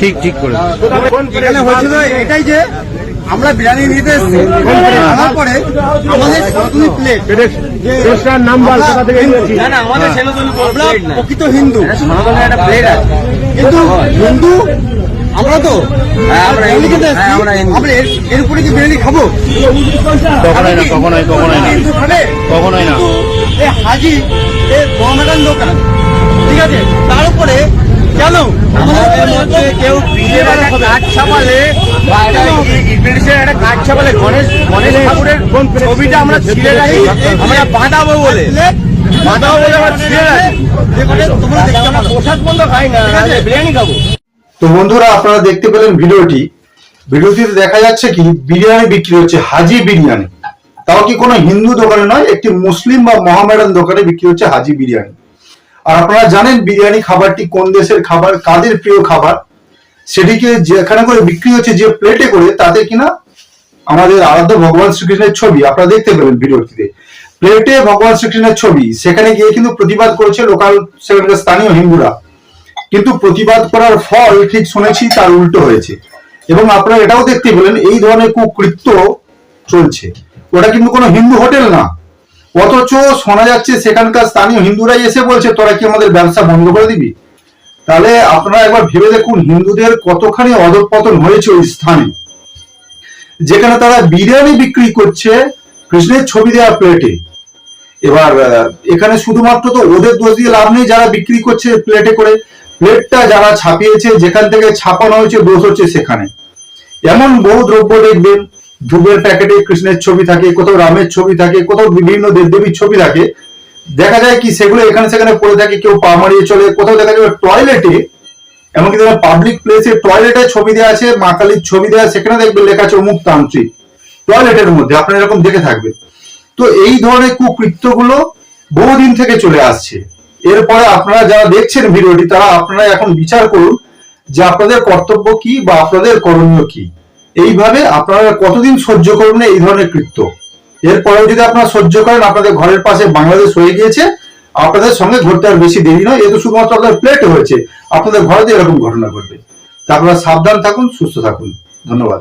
ঠিক ঠিক করে এখানে হয়েছিল এটাই যে আমরা বিরিয়ানি নিতে এসেছি আনার পরে আমাদের সনাতনী প্লেট নাম্বার আমরা প্রকৃত হিন্দু। প্লেট কিন্তু হিন্দু তো হ্যাঁ, আমরা। হ্যাঁ, এর- উপরে কি বিরিয়ানি খাব কখনোই না কখনোই কখনোই না কখনোই না এই হাজি এই মহামেডান দোকান ঠিক আছে তার উপরে কেন আমাদের মধ্যে কেউ বিলের একটা কাঠ ছাপালে বা একটা কাঠ ছাপালে গণেশ গণেশ ঠাকুরের ছবিটা আমরা ছিঁড়ে রাখি আমরা বাঁধাবো বলে বাঁধাবো বলে আমরা ছিঁড়ে রাখি তোমরা দেখতে পোশাক বন্ধ খাই না বিরিয়ানি খাব তো বন্ধুরা, আপনারা দেখতে পেলেন ভিডিওটি। ভিডিওটিতে দেখা যাচ্ছে কি, বিরিয়ানি বিক্রি হচ্ছে, হাজি বিরিয়ানি। তাও কি কোনো হিন্দু দোকানে নয়, একটি মুসলিম বা মহামেডান দোকানে বিক্রি হচ্ছে হাজি বিরিয়ানি। আর আপনারা জানেন বিরিয়ানি খাবারটি কোন দেশের খাবার, কাদের প্রিয় খাবার? সেটিকে যেখানে করে বিক্রি হচ্ছে, যে প্লেটে করে, তাতে কিনা আমাদের আরাধ্য ভগবান শ্রীকৃষ্ণের ছবি, আপনারা দেখতে পেলেন ভিডিওটিতে। প্লেটে ভগবান শ্রীকৃষ্ণের ছবি, সেখানে গিয়ে কিন্তু প্রতিবাদ করেছে লোকাল, সেখানকার স্থানীয় হিন্দুরা। কিন্তু প্রতিবাদ করার ফল ঠিক শুনেছি, তার উল্টো হয়েছে। এবং আপনারা এটাও দেখতে পেলেন, এই ধরনের কুকৃত্য চলছে। ওটা কিন্তু কোনো হিন্দু হোটেল না। অথচ শোনা যাচ্ছে সেখানকার স্থানীয় হিন্দুরাই এসে বলছে, তোরা কি আমাদের ব্যবসা বন্ধ করে দিবি? তাহলে আপনারা একবার ভেবে দেখুন, হিন্দুদের কতখানি অধঃপতন হয়েছে ওই স্থানে। যেখানে তারা বিরিয়ানি বিক্রি করছে কৃষ্ণের ছবি দেওয়া প্লেটে। এবার এখানে শুধুমাত্র তো ওদের দোষ দিয়ে লাভ নেই, যারা বিক্রি করছে প্লেটে করে। প্লেটটা যারা ছাপিয়েছে, যেখান থেকে ছাপানো হয়েছে দোষ হচ্ছে সেখানে। এমন বহু দ্রব্য দেখবেন ধূপের প্যাকেটে কৃষ্ণের ছবি থাকে, কোথাও রামের ছবি থাকে, কোথাও বিভিন্ন দেবদেবীর ছবি থাকে। দেখা যায় কি, সেগুলো এখানে সেখানে পড়ে থাকে, কেউ পা মারিয়ে চলে, কোথাও দেখা যাবে টয়লেটে, এমনকি দেখবেন পাবলিক প্লেসে টয়লেটে ছবি দেওয়া আছে, মা কালীর ছবি দেওয়া সেখানে দেখবেন লেখা আছে অমুক তান্ত্রিক। টয়লেটের মধ্যে, আপনারা এরকম দেখে থাকবেন। তো এই ধরনের কুকৃত্যগুলো বহুদিন থেকে চলে আসছে। এরপরে আপনারা যারা দেখছেন ভিডিওটি, তারা আপনারা এখন বিচার করুন যে আপনাদের কর্তব্য কি বা আপনাদের করণীয় কি। এইভাবে আপনারা কতদিন সহ্য করবেন এই ধরনের কৃত্য। এরপরেও যদি আপনারা সহ্য করেন, আপনাদের ঘরের পাশে বাংলাদেশ হয়ে গিয়েছে, আপনাদের সঙ্গে ঘটতে আর বেশি দেরি নয় এ তো শুধুমাত্র আপনাদের প্লেট হয়েছে, আপনাদের ঘরে এরকম ঘটনা ঘটবে। তা আপনারা সাবধান থাকুন, সুস্থ থাকুন। ধন্যবাদ।